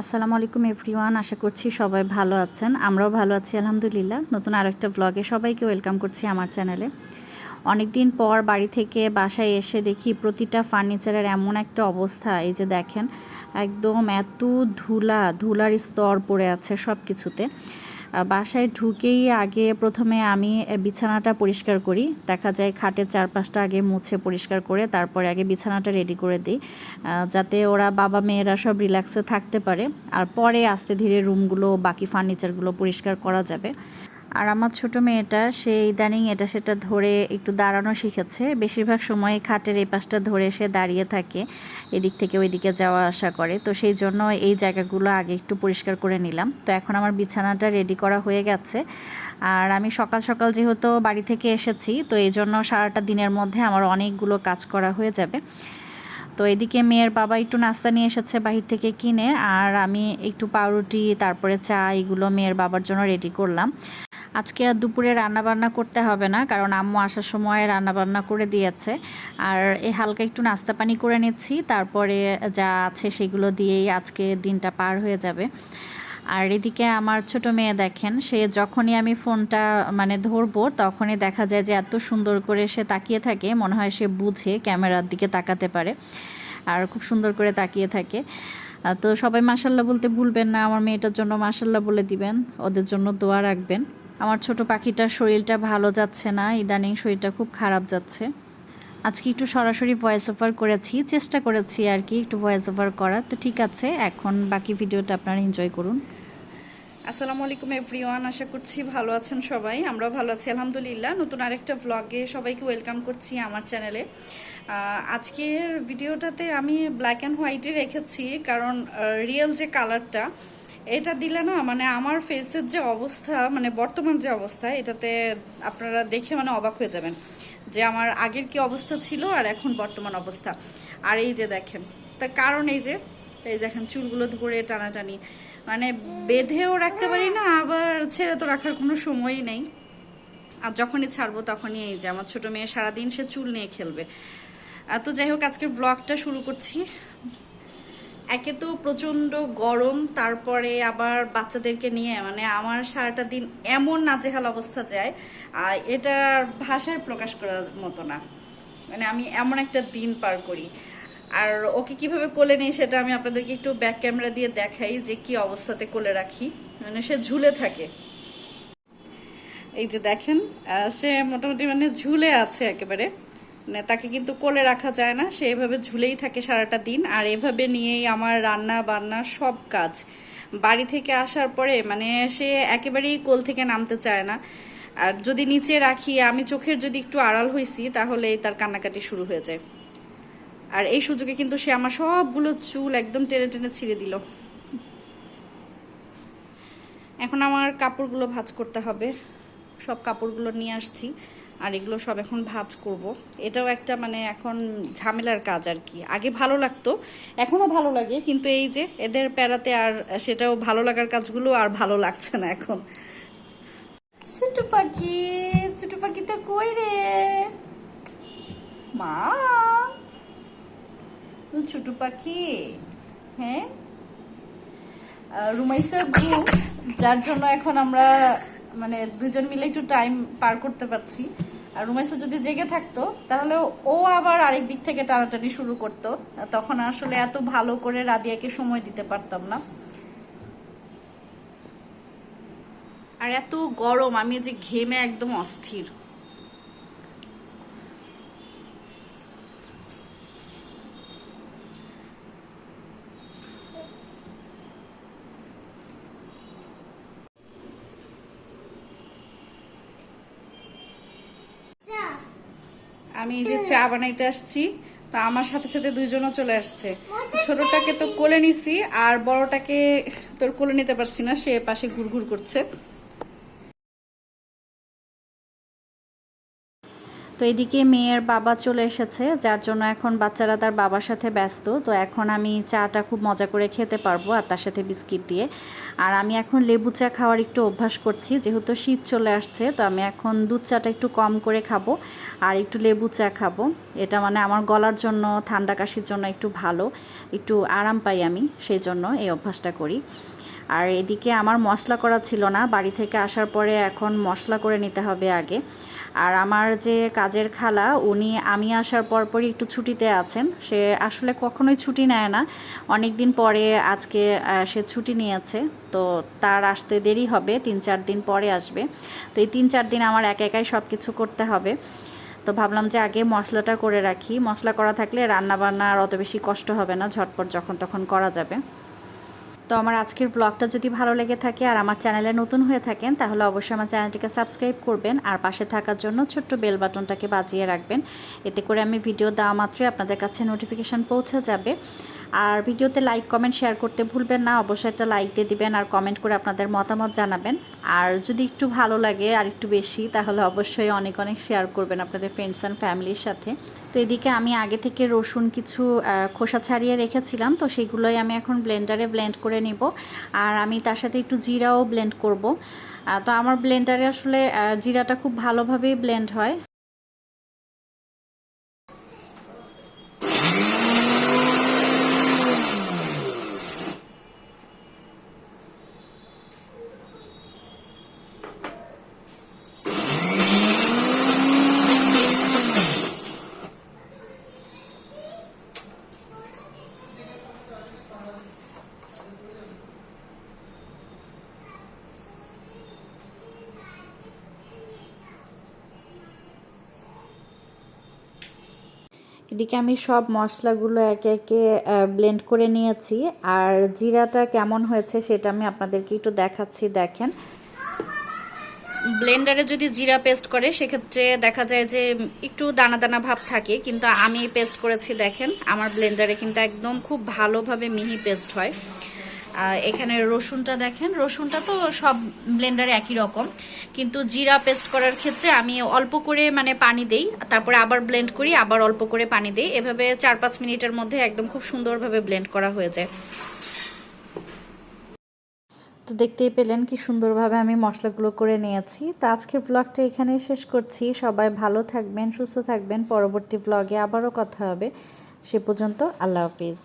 আসসালামু আলাইকুম এভরিওয়ান, আশা করছি সবাই ভালো আছেন। আমরাও ভালো আছি, আলহামদুলিল্লাহ। নতুন আরেকটা ব্লগে সবাইকে ওয়েলকাম করছি আমার চ্যানেলে অনেক দিন পর বাড়ি থেকে বাসায় এসে দেখি প্রতিটা ফার্নিচারের এমন একটা অবস্থা, এই যে দেখেন, একদম এত ধুলা, ধুলার স্তর পড়ে আছে সব কিছুতে বাসায় ঢুকেই আগে প্রথমে আমি বিছানাটা পরিষ্কার করি। দেখা যায় খাটের চারপাশটা আগে মুছে পরিষ্কার করে তারপরে আগে বিছানাটা রেডি করে দিই যাতে ওরা বাবা মেয়েরা সব রিল্যাক্সে থাকতে পারে। আর পরে আস্তে ধীরে রুমগুলো বাকি ফার্নিচারগুলো পরিষ্কার করা যাবে। আর আমার ছোট মেয়েটা, সে ইদানিং এটা সেটা ধরে একটু দাঁড়ানো শিখেছে। বেশিরভাগ সময় খাটের এই পাশটা ধরে সে দাঁড়িয়ে থাকে, এদিক থেকে ওইদিকে যাওয়া আসা করে। তো সেই জন্য এই জায়গাগুলো আগে একটু পরিষ্কার করে নিলাম। তো এখন আমার বিছানাটা রেডি করা হয়ে গেছে। আর আমি সকাল সকাল যেহেতু বাড়ি থেকে এসেছি, তো এই জন্য সারাটা দিনের মধ্যে আমার অনেকগুলো কাজ করা হয়ে যাবে। তো এদিকে মেয়ের বাবা একটু নাস্তা নিয়ে এসেছে বাহির থেকে কিনে, আর আমি একটু পাউরুটি, তারপরে চা, এগুলো মেয়ের বাবার জন্য রেডি করলাম। আজকে আর দুপুরে রান্না বান্না করতে হবে না, কারণ আম্মু আসার সময় রান্না বান্না করে দিয়েছে। আর এই হালকা একটু নাস্তা পানি করে নিচ্ছি, তারপরে যা আছে সেগুলো দিয়েই আজকে দিনটা পার হয়ে যাবে। আর এদিকে আমার ছোট মেয়ে দেখেন, সে যখনই আমি ফোনটা মানে ধরবো, তখনই দেখা যায় যে এত সুন্দর করে সে তাকিয়ে থাকে, মনে হয় সে বুঝে ক্যামেরার দিকে তাকাতে পারে। আর খুব সুন্দর করে তাকিয়ে থাকে। তো সবাই মাসাল্লাহ বলতে ভুলবেন না, আমার মেয়েটার জন্য মাসাল্লাহ বলে দিবেন, ওদের জন্য দোয়া রাখবেন। আমার ছোট পাখিটার শরীরটা ভালো যাচ্ছে না, ইদানিং শরীরটা খুব খারাপ যাচ্ছে। আজকে একটু সরাসরি ভয়েস ওভার করেছি, চেষ্টা করেছি আর কি একটু ভয়েস ওভার করার। তো ঠিক আছে, এখন বাকি ভিডিওটা আপনারা এনজয় করুন। আসসালামু আলাইকুম এভরিওয়ান আশা করছি ভালো আছেন সবাই, আমরাও ভালো আছি, আলহামদুলিল্লাহ। নতুন আরেকটা ভ্লগে সবাইকে ওয়েলকাম করছি আমার চ্যানেলে আজকের ভিডিওটাতে আমি ব্ল্যাক অ্যান্ড হোয়াইটে রেখেছি, কারণ রিয়েল যে কালারটা এটা দিলে না মানে আমার ফেসের যে অবস্থা মানে বর্তমান যে অবস্থা, এটাতে আপনারা দেখে মানে অবাক হয়ে যাবেন যে আমার আগের কি অবস্থা ছিল আর এখন বর্তমান অবস্থা। আর এই যে দেখেন, তার কারণ এই যে, এই দেখেন চুলগুলো ধরে টানাটানি মানে বেঁধেও রাখতে পারি না, আবার ছেড়ে তো রাখার কোনো সময়ই নেই। আর যখনই ছাড়বো তখনই এই যে, আমার ছোট মেয়ে সারাদিন সে চুল নিয়ে খেলবে। তো যাই হোক, আজকের ব্লগটা শুরু করছি। একে তো প্রচণ্ড গরম, তারপরে আবার বাচ্চাদেরকে নিয়ে মানে আমার সারাটা দিন এমন নাজেহাল অবস্থা যায়, আর এটার ভাষায় প্রকাশ করার মতো না। মানে আমি এমন একটা দিন পার করি। আর ওকে কীভাবে কোলে নেই সেটা আমি আপনাদেরকে একটু ব্যাক ক্যামেরা দিয়ে দেখাই যে কি অবস্থাতে কোলে রাখি। মানে সে ঝুলে থাকে। এই যে দেখেন সে মোটামুটি মানে ঝুলে আছে একেবারে। তাকে কিন্তু কোলে রাখা যায় না, সে এভাবে ঝুলেই থাকে সারাটা দিন। আর এভাবে নিয়েই আমার রান্না বান্না সব কাজ। বাড়ি থেকে আসার পরে মানে সে একেবারেই কোল থেকে নামতে চায় না। আর যদি নিচে রাখি, আমি চোখের যদি একটু আড়াল হয়েছি তাহলে তার কান্নাকাটি শুরু হয়ে যায়। আর এই সুযোগে কিন্তু সে আমার সবগুলো চুল একদম টেনে টেনে ছিঁড়ে দিল। এখন আমার কাপড়গুলো ভাজ করতে হবে। সব কাপড়গুলো নিয়ে আসছি। আর এগুলো সব এখন ভাজ করব। এটাও একটা মানে এখন ঝামেলার কাজ আর কি। আগে ভালো লাগতো, এখনও ভালো লাগে, কিন্তু এই যে এদের প্যারাতে আর সেটাও ভালো লাগার কাজগুলো আর ভালো লাগছে না এখন। ছোট পাখি ছোট পাখিটা কই রে? মা? ছোট পাখি হ্যাঁ? রুমাইসা ঘুম যার জন্য এখন আমরা মানে দুজন মিলে একটু টাইম পার করতে পারছি। আর রুমাইসা যদি জেগে থাকতো, তাহলে ও আবার আরেক দিক থেকে টানাটানি শুরু করতো। তখন আসলে এত ভালো করে রাদিয়াকে সময় দিতে পারতাম না। আর এত গরম, আমি যে ঘেমে একদম অস্থির। আমি এই যে চা বানাইতে আসছি, তো আমার সাথে সাথে দুইজনও চলে আসছে। ছোটটাকে তো কোলে নিছি, আর বড়টাকে তোর কোলে নিতে পারছি না, সে পাশে ঘুরঘুর করছে। তো এদিকে মেয়ের বাবা চলে এসেছে, যার জন্য এখন বাচ্চারা তার বাবার সাথে ব্যস্ত। তো এখন আমি চাটা খুব মজা করে খেতে পারব আর তার সাথে বিস্কিট দিয়ে। আর আমি এখন লেবু চা খাওয়ার একটু অভ্যাস করছি, যেহেতু শীত চলে আসছে, তো আমি এখন দুধ চাটা একটু কম করে খাব আর একটু লেবু চা খাব। এটা মানে আমার গলার জন্য, ঠান্ডা কাশির জন্য একটু ভালো, একটু আরাম পাই আমি, সেই জন্য এই অভ্যাসটা করি। আর এদিকে আমার মশলা করা ছিল না। বাড়ি থেকে আসার পরে এখন মশলা করে নিতে হবে আগে। আর আমার যে কাজের খালা, উনি আমি আসার পরপরই একটু ছুটিতে আছেন। সে আসলে কখনোই ছুটি নেয় না। অনেক দিন পরে আজকে সে ছুটি নিয়েছে। তো তার আসতে দেরি হবে, তিন চার দিন পরে আসবে। তো এই তিন চার দিন আমার একা একাই সব কিছু করতে হবে। তো ভাবলাম যে আগে মশলাটা করে রাখি। মশলা করা থাকলে রান্না বান্না আর অত বেশি কষ্ট হবে না। ঝটপট যখন তখন করা যাবে। তো আমার আজকের ব্লগটা যদি ভালো লেগে থাকে আর আমার চ্যানেলে নতুন হয়ে থাকেন, তাহলে অবশ্যই আমার চ্যানেলটিকে সাবস্ক্রাইব করবেন আর পাশে থাকার জন্য ছোট্ট বেল বাটনটাকে বাজিয়ে রাখবেন। এতে করে আমি ভিডিও দেওয়া মাত্রই আপনাদের কাছে নোটিফিকেশান পৌঁছে যাবে। আর ভিডিওতে লাইক, কমেন্ট, শেয়ার করতে ভুলবেন না। অবশ্যই একটা লাইক দিয়ে দিবেন আর কমেন্ট করে আপনাদের মতামত জানাবেন। আর যদি একটু ভালো লাগে আর একটু বেশি, তাহলে অবশ্যই অনেক অনেক শেয়ার করবেন আপনাদের ফ্রেন্ডস অ্যান্ড ফ্যামিলির সাথে। তো এদিকে আমি আগে থেকে রসুন কিছু খোসা ছাড়িয়ে রেখেছিলাম। তো সেগুলোই আমি এখন ব্লেন্ডারে ব্লেন্ড করে নিব। আর আমি তার সাথে একটু জিরাও ব্লেন্ড করব। তো আমার ব্লেন্ডারে আসলে জিরাটা খুব ভালোভাবেই ব্লেন্ড হয়। এদিকে আমি সব মশলাগুলো একে একে ব্লেন্ড করে নিয়েছি। আর জিরাটা কেমন হয়েছে সেটা আমি আপনাদেরকে একটু দেখাচ্ছি, দেখেন। ব্লেন্ডারে যদি জিরা পেস্ট করে, সেক্ষেত্রে দেখা যায় যে একটু দানা দানা ভাব থাকে, কিন্তু আমি পেস্ট করেছি, দেখেন। আমার ব্লেন্ডারে কিন্তু একদম খুব ভালোভাবে মিহি পেস্ট হয়। এখানে রসুনটা দেখেন। রসুনটা তো সব ব্লেন্ডারে একই রকম। কিন্তু জিরা পেস্ট করার ক্ষেত্রে আমি অল্প করে মানে পানি দেই, তারপরে আবার ব্লেন্ড করি, আবার অল্প করে পানি দেই। এভাবে চার পাঁচ মিনিটের মধ্যে একদম খুব সুন্দরভাবে ব্লেন্ড করা হয়ে যায়। তো দেখতেই পেলেন কি সুন্দরভাবে আমি মশলাগুলো করে নিয়েছি। তো আজকের ব্লগটা এখানেই শেষ করছি। সবাই ভালো থাকবেন, সুস্থ থাকবেন। পরবর্তী ব্লগে আবারও কথা হবে। সে পর্যন্ত আল্লাহ হাফিজ।